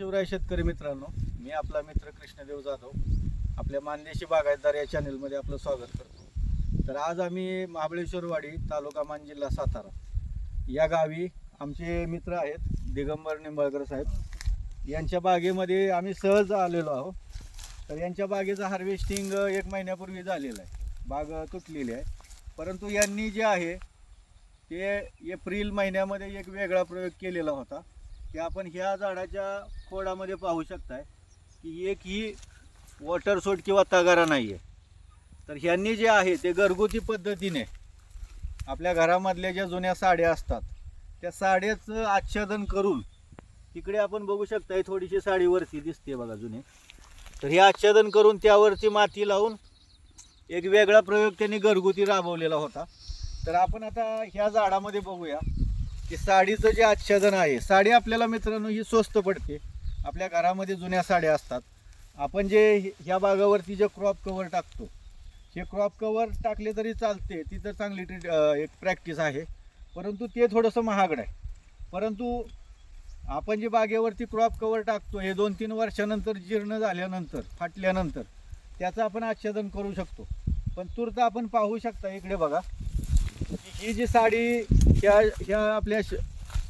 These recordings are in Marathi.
शिवराय शेतकरी मित्रांनो मी आपला मित्र कृष्णदेव जाधव. आपल्या मानदेशी बागायतदार या चॅनलमध्ये आपलं स्वागत करतो. तर आज आम्ही महाबळेश्वरवाडी तालुका मान जिल्हा सातारा या गावी आमचे मित्र आहेत दिगंबर निंबाळकर साहेब. यांच्या बागेमध्ये आम्ही सहज आलेलो आहोत. तर यांच्या बागेचं हार्वेस्टिंग एक महिन्यापूर्वी झालेलं आहे. बाग तुटलेली आहे. परंतु यांनी जे आहे ते एप्रिल महिन्यामध्ये एक वेगळा प्रयोग केलेला होता. की आपण ह्या झाडाच्या खोडामध्ये पाहू शकताय की एक ही वॉटर सोट किंवा तगारा नाही आहे तर ह्यांनी जे आहे ते घरगुती पद्धतीने आपल्या घरामधल्या ज्या जुन्या साड्या असतात त्या साड्याचं आच्छादन करून तिकडे आपण बघू शकताय थोडीशी साडीवरती दिसते बघा जुने. तर हे आच्छादन करून त्यावरती माती लावून एक वेगळा प्रयोग त्यांनी घरगुती राबवलेला होता. तर आपण आता ह्या झाडामध्ये बघूया. की साडीचं जे आच्छादन आहे साडी आपल्याला मित्रांनो ही स्वस्त पडते. आपल्या घरामध्ये जुन्या साड्या असतात. आपण जे ह्या बागावरती जे क्रॉप कवर टाकतो हे क्रॉप कवर टाकले तरी चालते ती तर चांगली ट्रीट एक प्रॅक्टिस आहे. परंतु ते थोडंसं महागड आहे. परंतु आपण जे बागेवरती क्रॉप कवर टाकतो हे दोन तीन वर्षानंतर जीर्ण झाल्यानंतर फाटल्यानंतर त्याचं आपण आच्छादन करू शकतो. पण तूर्त आपण पाहू शकता इकडे बघा. ही जी साडी ह्या ह्या आपल्या श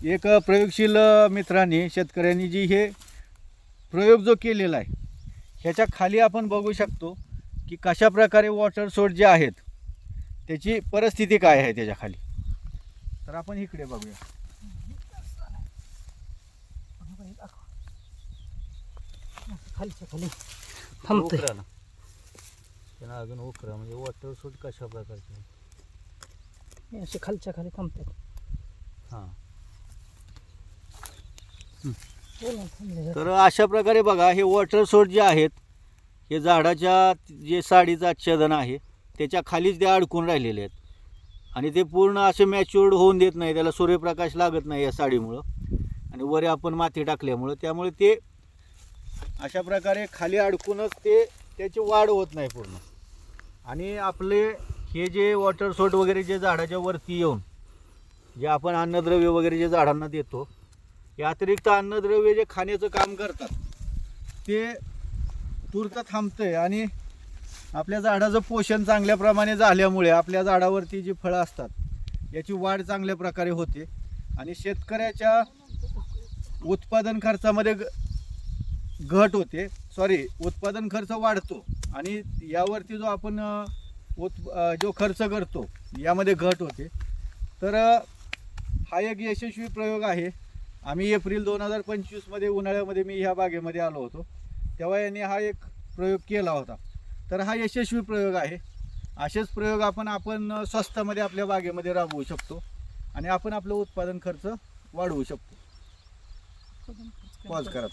एक प्रयोगशील मित्रांनी शेतकऱ्यांनी जी हे प्रयोग जो केलेला आहे ह्याच्या खाली आपण बघू शकतो की कशा प्रकारे वॉटर सोर्स जे आहेत त्याची परिस्थिती काय आहे त्याच्याखाली. तर आपण इकडे बघूया. खालच्या खाली. थांबते अजून उकरा म्हणजे वॉटर सोर्स कशा प्रकारचे? असे खालच्या खाली थांबतात. हां. तर अशा प्रकारे बघा हे वॉटर सोर्स जे आहेत हे झाडाच्या जे साडीचं आच्छादन आहे त्याच्या खालीच ते अडकून राहिलेले आहेत. आणि ते पूर्ण असे मॅच्युअर्ड होऊन देत नाही त्याला सूर्यप्रकाश लागत नाही या साडीमुळं. आणि वर आपण माती टाकल्यामुळं त्यामुळे ते अशा प्रकारे खाली अडकूनच ते त्याची वाढ होत नाही पूर्ण. आणि आपले हे जे वॉटर सोट वगैरे जे झाडाच्या वरती येऊन जे आपण अन्नद्रव्य वगैरे जे झाडांना देतो या अतिरिक्त अन्नद्रव्य जे खाण्याचं काम करतात ते तूर्त थांबतंय. आणि आपल्या झाडाचं पोषण चांगल्या प्रमाणे झाल्यामुळे आपल्या झाडावरती जी फळं असतात याची वाढ चांगल्या प्रकारे होते. आणि शेतकऱ्याच्या उत्पादन खर्चामध्ये ग- घट होते. सॉरी उत्पादन खर्च वाढतो. आणि यावरती जो आपण उत जो खर्च करतो यामध्ये घट होते. तर हा एक यशस्वी प्रयोग आहे. आम्ही एप्रिल दोन हजार पंचवीसमध्ये उन्हाळ्यामध्ये मी ह्या बागेमध्ये आलो होतो. तेव्हा यांनी हा एक प्रयोग केला होता. तर हा यशस्वी प्रयोग आहे. असेच प्रयोग आपण आपण स्वस्तामध्ये आपल्या बागेमध्ये राबवू शकतो आणि आपण आपलं उत्पादन खर्च वाढवू शकतो. पॉज करा